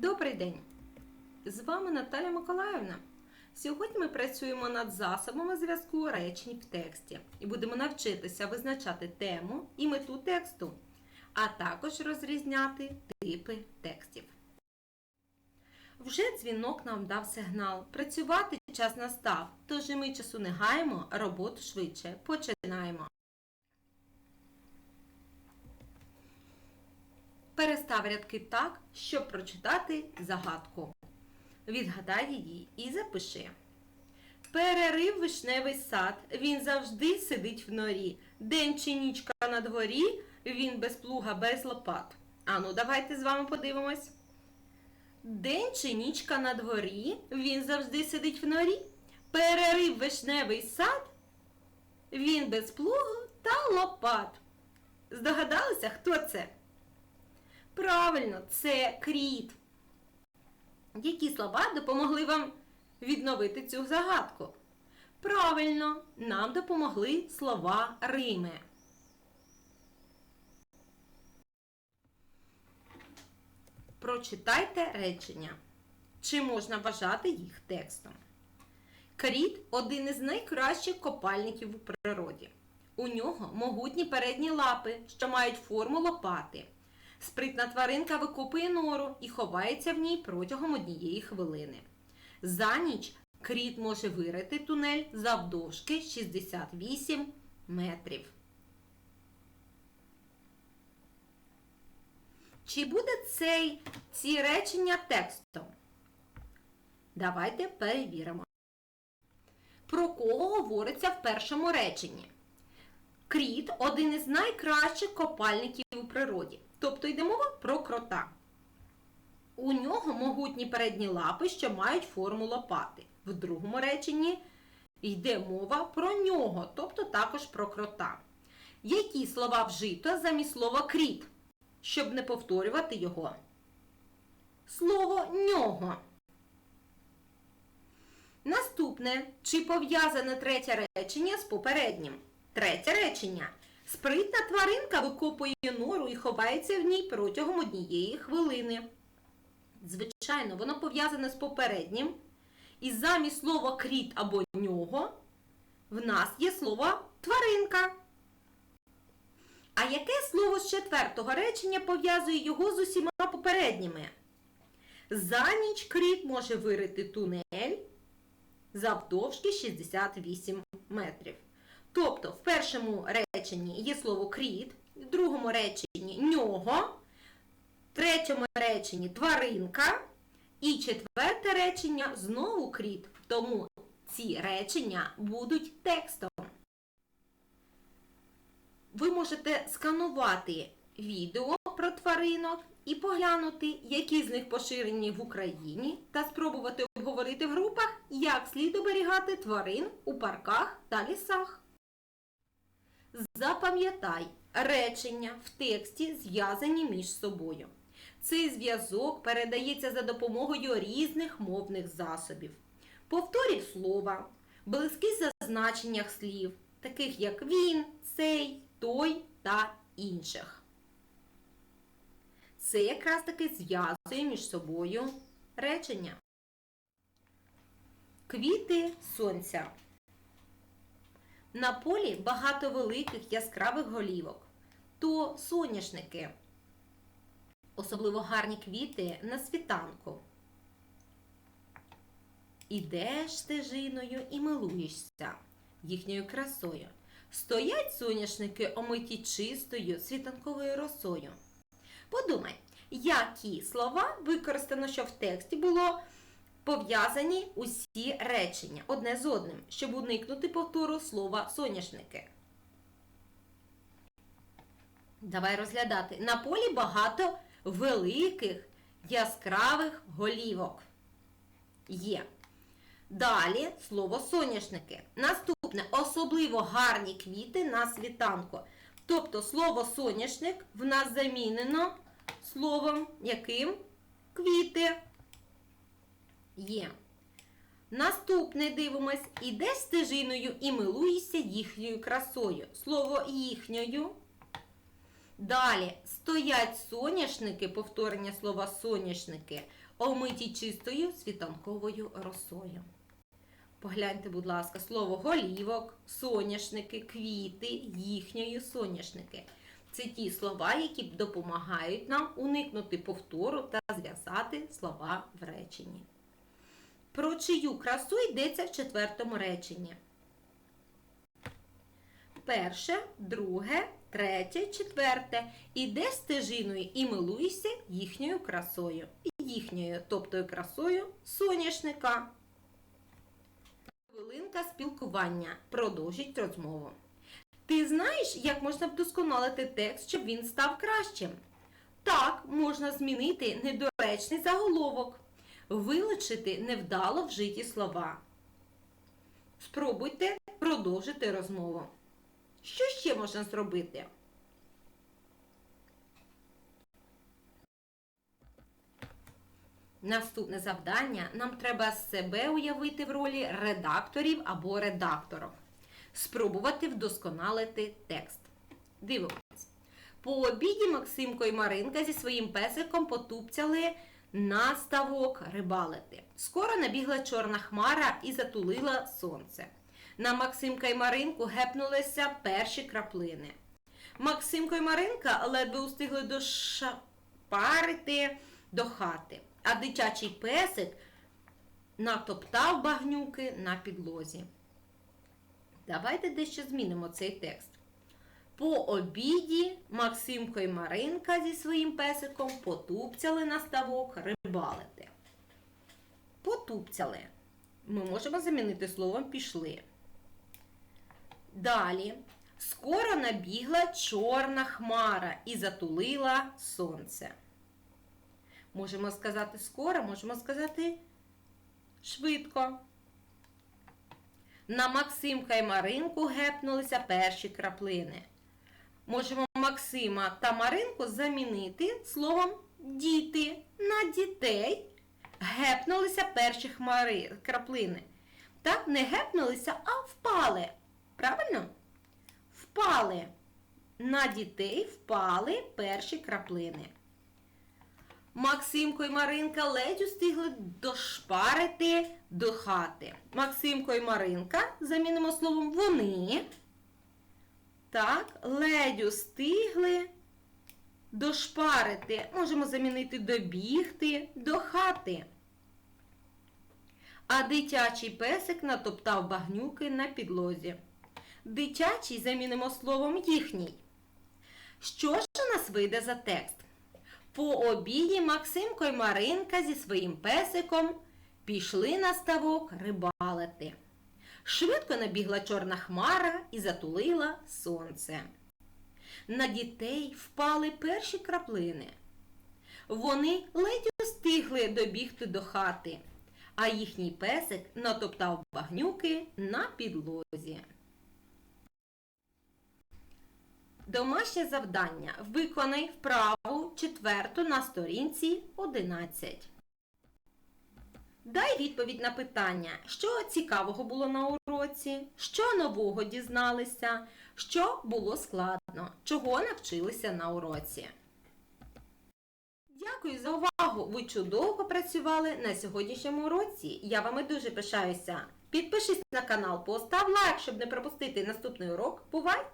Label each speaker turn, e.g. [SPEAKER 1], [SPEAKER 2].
[SPEAKER 1] Добрий день! З вами Наталя Миколаївна. Сьогодні ми працюємо над засобами зв'язку речень в тексті і будемо навчитися визначати тему і мету тексту, а також розрізняти типи текстів. Вже дзвінок нам дав сигнал. Працювати час настав, тож і ми часу не гаємо, роботу швидше починаємо. Перестав рядки так, щоб прочитати загадку. Відгадай її і запиши. Перерив вишневий сад, він завжди сидить в норі. День чи нічка на дворі, він без плуга, без лопат. Ану, давайте з вами подивимось. День чи нічка на дворі, він завжди сидить в норі. Перерив вишневий сад, він без плугу та лопат. Здогадалися, хто це? Правильно, це кріт. Які слова допомогли вам відновити цю загадку? Правильно, нам допомогли слова Рими. Прочитайте речення. Чи можна вважати їх текстом? Кріт один із найкращих копальників у природі. У нього могутні передні лапи, що мають форму лопати. Спритна тваринка викопує нору і ховається в ній протягом однієї хвилини. За ніч кріт може вирити тунель завдовжки 68 метрів. Чи буде цей, ці речення текстом? Давайте перевіримо. Про кого говориться в першому реченні? Кріт один із найкращих копальників у природі. Тобто йде мова про крота. У нього могутні передні лапи, що мають форму лопати. В другому реченні йде мова про нього, тобто також про крота. Які слова вжито замість слова кріт, щоб не повторювати його? Слово нього. Наступне. Чи пов'язане третє речення з попереднім? Третє речення. Спритна тваринка викопує нору і ховається в ній протягом однієї хвилини. Звичайно, воно пов'язане з попереднім. І замість слова кріт або нього в нас є слово тваринка. А яке слово з четвертого речення пов'язує його з усіма попередніми? За ніч кріт може вирити тунель завдовжки 68 метрів. Тобто, в першому реченні є слово кріт, в другому реченні нього, в третьому реченні тваринка, і четверте речення знову кріт. Тому ці речення будуть текстом. Ви можете сканувати відео про тваринок і поглянути, які з них поширені в Україні, та спробувати обговорити в групах, як слід оберігати тварин у парках та лісах. Запам'ятай, речення в тексті зв'язані між собою. Цей зв'язок передається за допомогою різних мовних засобів. Повторів слова, близьких зазначеннях слів, таких як він, цей, той та інших. Це якраз таки зв'язує між собою речення. Квіти сонця. На полі багато великих яскравих голівок. То соняшники. Особливо гарні квіти на світанку. Ідеш стежиною і милуєшся їхньою красою. Стоять соняшники, омиті чистою світанковою росою. Подумай, які слова використано, що в тексті було пов'язані усі речення одне з одним, щоб уникнути повтору слова соняшники. Давай розглядати. На полі багато великих яскравих голівок. Є. Далі слово соняшники. Наступне особливо гарні квіти на світанку. Тобто слово соняшник в нас замінено словом яким? Квіти. Є. Наступне дивимось, іде стежиною і милуєшся їхньою красою. Слово їхньою Далі стоять соняшники, повторення слова соняшники, омиті чистою світанковою росою. Погляньте, будь ласка, слово голівок, соняшники, квіти, їхньої соняшники. Це ті слова, які допомагають нам уникнути повтору та зв'язати слова в реченні. Про чию красу йдеться в четвертому реченні? Перше, друге, третє, четверте. Іде стежиною і милуйся їхньою красою. Їхньою, тобто красою соняшника. Хвилинка спілкування. Продовжіть розмову. Ти знаєш, як можна вдосконалити текст, щоб він став кращим? Так, можна змінити недоречний заголовок, вилучити невдало вжиті слова. Спробуйте продовжити розмову. Що ще можна зробити? Наступне завдання нам треба себе уявити в ролі редакторів або редакторок. Спробувати вдосконалити текст. Дивимось. По обіді Максимко і Маринка зі своїм песиком потупцяли на ставок рибалити. Скоро набігла чорна хмара і затулила сонце. На Максимка і Маринку гепнулися перші краплини. Максимко і Маринка ледве устигли дошпарити до хати, а дитячий песик натоптав багнюки на підлозі. Давайте дещо змінимо цей текст. По обіді Максимко і Маринка зі своїм песиком потупцяли на ставок рибалити. Потупцяли. Ми можемо замінити словом пішли. Далі. Скоро набігла чорна хмара і затулила сонце. Можемо сказати скоро, можемо сказати швидко. На Максимка і Маринку гепнулися перші краплини. Можемо Максима та Маринку замінити словом діти. На дітей гепнулися перші хмари, краплини. Так, не гепнулися, а впали. Правильно? Впали. На дітей впали перші краплини. Максимко і Маринка ледь устигли дошпарити до хати. Максимко і Маринка замінимо словом вони. Так, ледь устигли дошпарити. Можемо замінити добігти до хати. А дитячий песик натоптав багнюки на підлозі. Дитячий замінимо словом їхній. Що ж у нас вийде за текст? По обіді Максимко і Маринка зі своїм песиком пішли на ставок рибалити. Швидко набігла чорна хмара і затулила сонце. На дітей впали перші краплини. Вони ледь устигли добігти до хати, а їхній песик натоптав багнюки на підлозі. Домашнє завдання. Виконай вправу четверту на сторінці 11. Дай відповідь на питання, що цікавого було на уроці, що нового дізналися, що було складно, чого навчилися на уроці. Дякую за увагу! Ви чудово працювали на сьогоднішньому уроці. Я вами дуже пишаюся. Підпишись на канал, постав лайк, щоб не пропустити наступний урок. Бувай!